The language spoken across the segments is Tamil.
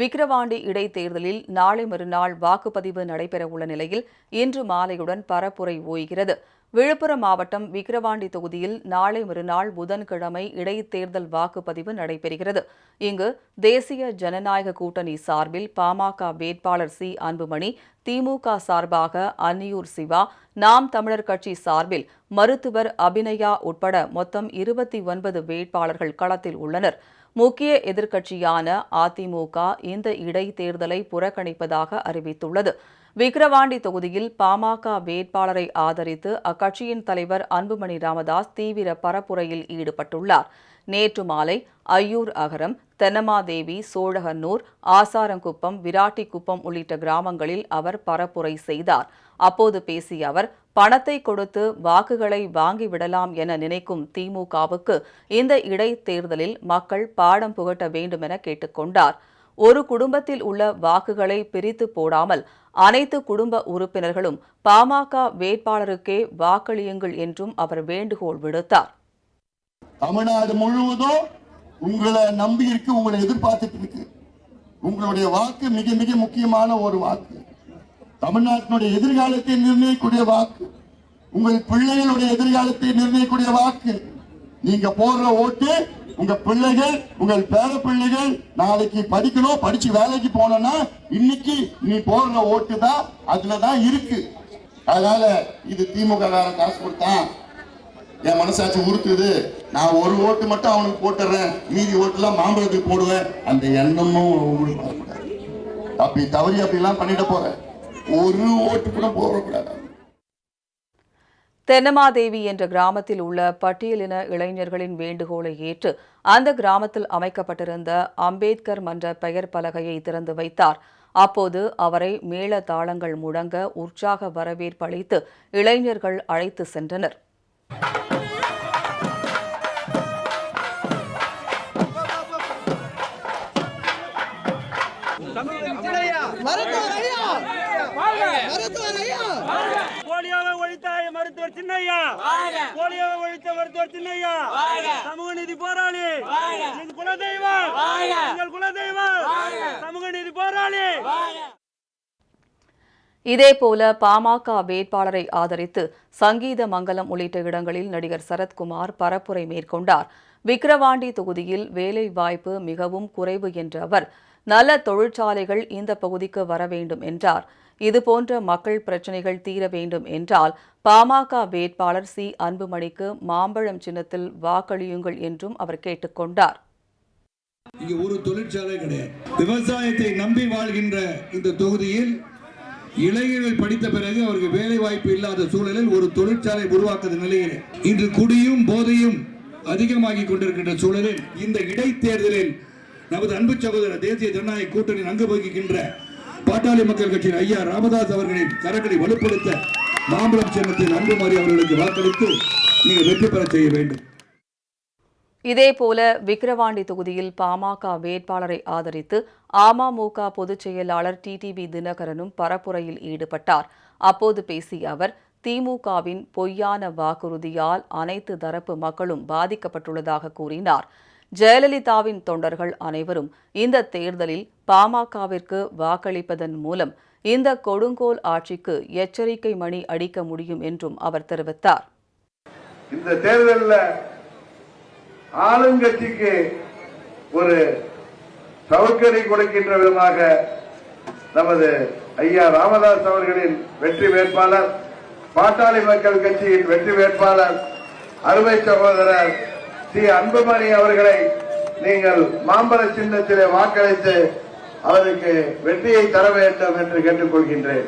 விக்கிரவாண்டி இடைத்தேர்தலில் நாளை மறுநாள் வாக்குப்பதிவு நடைபெறவுள்ள நிலையில் இன்று மாலையுடன் பரப்புரை ஓய்கிறது. விழுப்புரம் மாவட்டம் விக்கிரவாண்டி தொகுதியில் நாளை மறுநாள் புதன்கிழமை இடைத்தேர்தல் வாக்குப்பதிவு நடைபெறுகிறது. இங்கு தேசிய ஜனநாயக கூட்டணி சார்பில் பாமக வேட்பாளர் சி. அன்புமணி திமுக சார்பாக அன்னியூர் சிவா நாம் தமிழர் கட்சி சார்பில் மருத்துவர் அபிநயா உட்பட மொத்தம் இருபத்தி ஒன்பது வேட்பாளர்கள் களத்தில் உள்ளனர். முக்கிய எதிர்க்கட்சியான அதிமுக இந்த இடைத்தேர்தலை புறக்கணிப்பதாக அறிவித்துள்ளது. விக்கிரவாண்டி தொகுதியில் பாமக வேட்பாளரை ஆதரித்து அக்கட்சியின் தலைவர் அன்புமணி ராமதாஸ் தீவிர பரப்புரையில் ஈடுபட்டுள்ளார். நேற்று மாலை ஐயூர் அகரம் தென்னமாதேவி சோழகன்னூர் ஆசாரங்குப்பம் விராட்டிக்குப்பம் உள்ளிட்ட கிராமங்களில் அவர் பரப்புரை செய்தார். அப்போது பேசிய அவர் பணத்தை கொடுத்து வாக்குகளை வாங்கிவிடலாம் என நினைக்கும் திமுகவுக்கு இந்த இடைத்தேர்தலில் மக்கள் பாடம் புகட்ட வேண்டுமென கேட்டுக்கொண்டார் ஒரு குடும்பத்தில் உள்ள வாக்குகளை பிரித்து போடாமல் அனைத்து குடும்ப உறுப்பினர்களும் பாமக வேட்பாளருக்கே வாக்களியுங்கள் என்றும் அவர் வேண்டுகோள் விடுத்தார். தமிழ்நாடு முழுவதும் உங்களை நம்பி இருக்கு உங்களை எதிர்பார்த்துட்டு இருக்கு. உங்களுடைய வாக்கு மிக மிக முக்கியமான ஒரு வாக்கு. தமிழ்நாட்டினுடைய எதிர்காலத்தை நிர்ணயிக்கூடிய வாக்கு. உங்கள் பிள்ளைகளுடைய எதிர்காலத்தை நிர்ணயிக்கூடிய வாக்கு. நீங்க போடுற ஓட்டு உங்க பிள்ளைகள் உங்கள் பேர பிள்ளைகள் நாளைக்கு படிக்கணும் படிச்சு வேலைக்கு போனோம்னா இன்னைக்கு நீ போடுற ஓட்டு தான் அதுலதான் இருக்கு. அதனால இது திமுக காரன் காசு கொடுத்தான். என் மனசாட்சி உருக்குது. நான் ஒரு ஓட்டு மட்டும் அவனுக்கு போட்டுறேன். மீதி ஓட்டுலாம் மாம்பழத்துக்கு போடுவேன். அந்த எண்ணமும் உங்களுக்கு வரக்கூடாது. அப்படி தவறி அப்படிலாம் பண்ணிட போறேன் ஒரு ஓட்டு கூட போடக்கூடாது. தென்னமாதேவி என்ற கிராமத்தில் உள்ள பட்டியலின இளைஞர்களின் வேண்டுகோளை ஏற்று அந்த கிராமத்தில் அமைக்கப்பட்டிருந்த அம்பேத்கர் மன்ற பெயர் பலகையை திறந்து வைத்தார். அப்போது அவரை மேள தாளங்கள் முழங்க உற்சாக வரவேற்பு அளித்து இளைஞர்கள் அழைத்து சென்றனர். போலியோவை ஒழித்த மருத்துவர் சின்னையா. போலியோவை ஒழித்த மருத்துவர் சின்னையா. சமூக நீதி போராளி. எங்கள் குலதெய்வம். எங்கள் குலதெய்வம். சமூக நீதி போராளி. இதேபோல பாமக வேட்பாளரை ஆதரித்து சங்கீத மங்கலம் உள்ளிட்ட இடங்களில் நடிகர் சரத்குமார் பரப்புரை மேற்கொண்டார். விக்கிரவாண்டி தொகுதியில் வேலை வாய்ப்பு மிகவும் குறைவு என்ற அவர் நல்ல தொழிற்சாலைகள் இந்த பகுதிக்கு வர வேண்டும் என்றார். இதுபோன்ற மக்கள் பிரச்சினைகள் தீர வேண்டும் என்றால் பாமக வேட்பாளர் சி. அன்புமணிக்கு மாம்பழம் சின்னத்தில் வாக்களியுங்கள் என்றும் அவர் கேட்டுக்கொண்டார் இங்க ஒரு தொழிற்சாலை கிடையாது. விவசாயத்தை நம்பி வாழ்கின்ற இந்த தொகுதியில் இளைஞர்கள் படித்த பிறகு அவருக்கு வேலை வாய்ப்பு இல்லாத சூழலில் ஒரு தொழிற்சாலை உருவாக்குற நிலையில் இன்று குடியும் போதையும் அதிகமாகி கொண்டிருக்கின்ற சூழலில் இந்த இடைத்தேர்தலில் நமது அன்பு சகோதரர் தேசிய ஜனநாயக கூட்டணி அங்கு வகிக்கின்ற பாட்டாளி மக்கள் கட்சியின் ஐயா ராமதாஸ் அவர்களின் கரங்களை வலுப்படுத்த மாம்பழம் சின்னத்தில் அன்புமாரி அவர்களுக்கு வாக்களித்து நீங்கள் வெற்றி பெற செய்ய வேண்டும். இதேபோல விக்கிரவாண்டி தொகுதியில் பாமக வேட்பாளரை ஆதரித்து அமமுக பொதுச் செயலாளர் டிடிவி தினகரனும் பரப்புரையில் ஈடுபட்டார். அப்போது பேசிய அவர் திமுகவின் பொய்யான வாக்குறுதியால் அனைத்து தரப்பு மக்களும் பாதிக்கப்பட்டுள்ளதாக கூறினார். ஜெயலலிதாவின் தொண்டர்கள் அனைவரும் இந்த தேர்தலில் பாமகவிற்கு வாக்களிப்பதன் மூலம் இந்த கொடுங்கோல் ஆட்சிக்கு எச்சரிக்கை மணி அடிக்க முடியும் என்றும் அவர் தெரிவித்தார். இந்த தேர்தலில் ஆளுங்கட்சிக்கு ஒரு சவுக்கடி கொடுக்கின்ற விதமாக நமது ஐயா ராமதாஸ் அவர்களின் வெற்றி வேட்பாளர் பாட்டாளி மக்கள் கட்சியின் வெற்றி வேட்பாளர் அருமை சகோதரர் ஸ்ரீ அன்புமணி அவர்களை நீங்கள் மாம்பழ சின்னத்திலே வாக்களித்து அவருக்கு வெற்றியை தர வேண்டும் என்று கேட்டுக்கொள்கின்றேன்.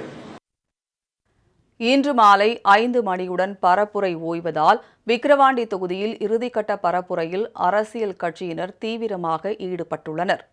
இன்று மாலை ஐந்து மணியுடன் பரப்புரை ஓய்வதால் விக்கிரவாண்டி தொகுதியில் இறுதிக்கட்ட பரப்புரையில் அரசியல் கட்சியினர் தீவிரமாக ஈடுபட்டுள்ளனர்.